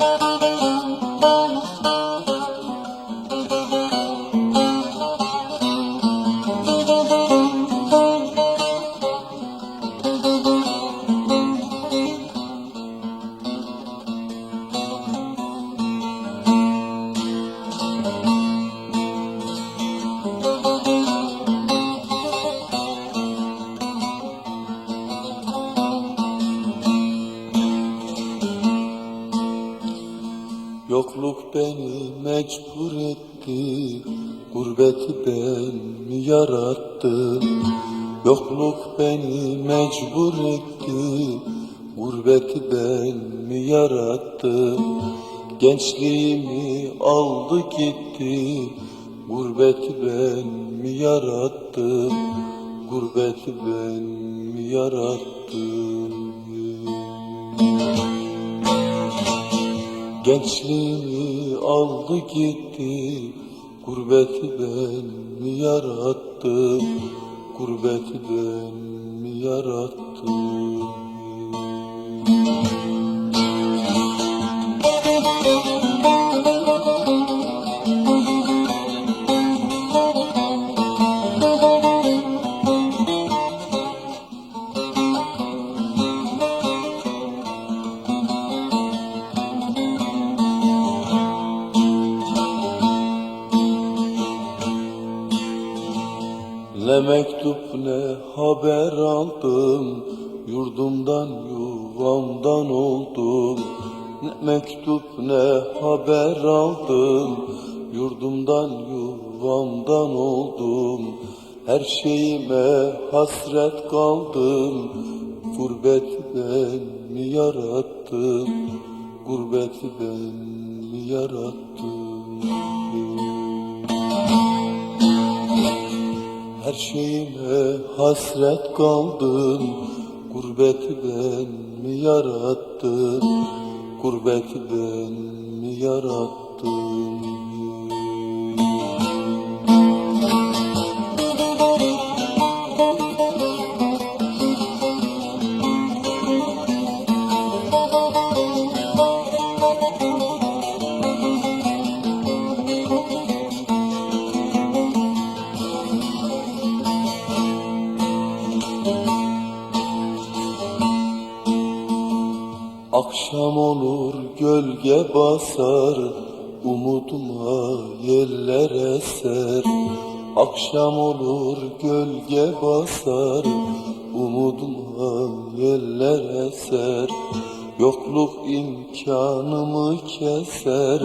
Müzik Yokluk beni mecbur etti Gurbeti ben yarattım Yokluk beni mecbur etti Gurbeti ben mi yarattım Gençliğimi aldı gitti Gurbeti ben mi yarattım Gurbeti ben mi yarattım Gençliğimi aldı gitti Gurbeti ben mi yarattım? Gurbeti ben mi yarattım Ne mektup ne haber aldım. Yurdumdan yuvamdan oldum. Ne mektup ne haber aldım. Yurdumdan yuvamdan oldum. Her şeyime hasret kaldım. Gurbeti ben mi yarattım Gurbeti ben mi yarattım her şeyime hasret kaldım Gurbeti ben mi yarattım Gurbeti ben mi yarattım Akşam olur gölge basar Umuduma yeller eser. Akşam olur gölge basar Umuduma yeller eser. Yokluk imkanımı keser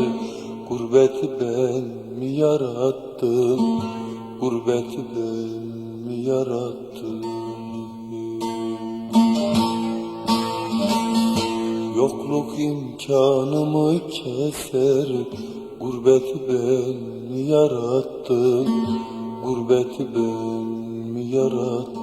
Gurbeti ben mi yarattım? Gurbeti ben mi yarattım Yokluk imkanımı keser Gurbeti ben mi yarattım. Gurbeti ben mi yarattım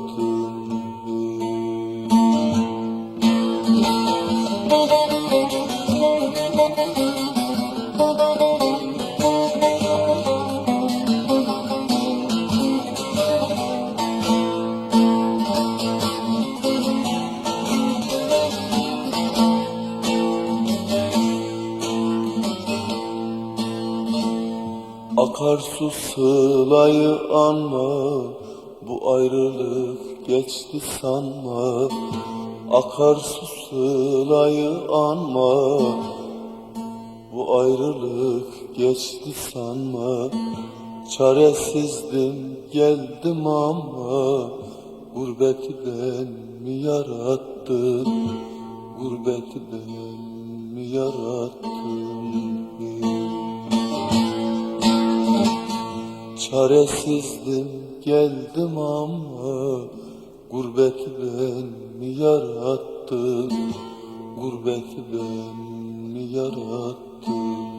Akarsu sılayı anma Bu ayrılık geçti sanma. Akarsu sılayı anma Bu ayrılık geçti sanma. Çaresizdim geldim ama Gurbeti ben mi yarattım? Gurbeti ben mi yarattım Çaresizdim geldim ama Gurbeti ben mi yarattım Gurbeti ben mi yarattım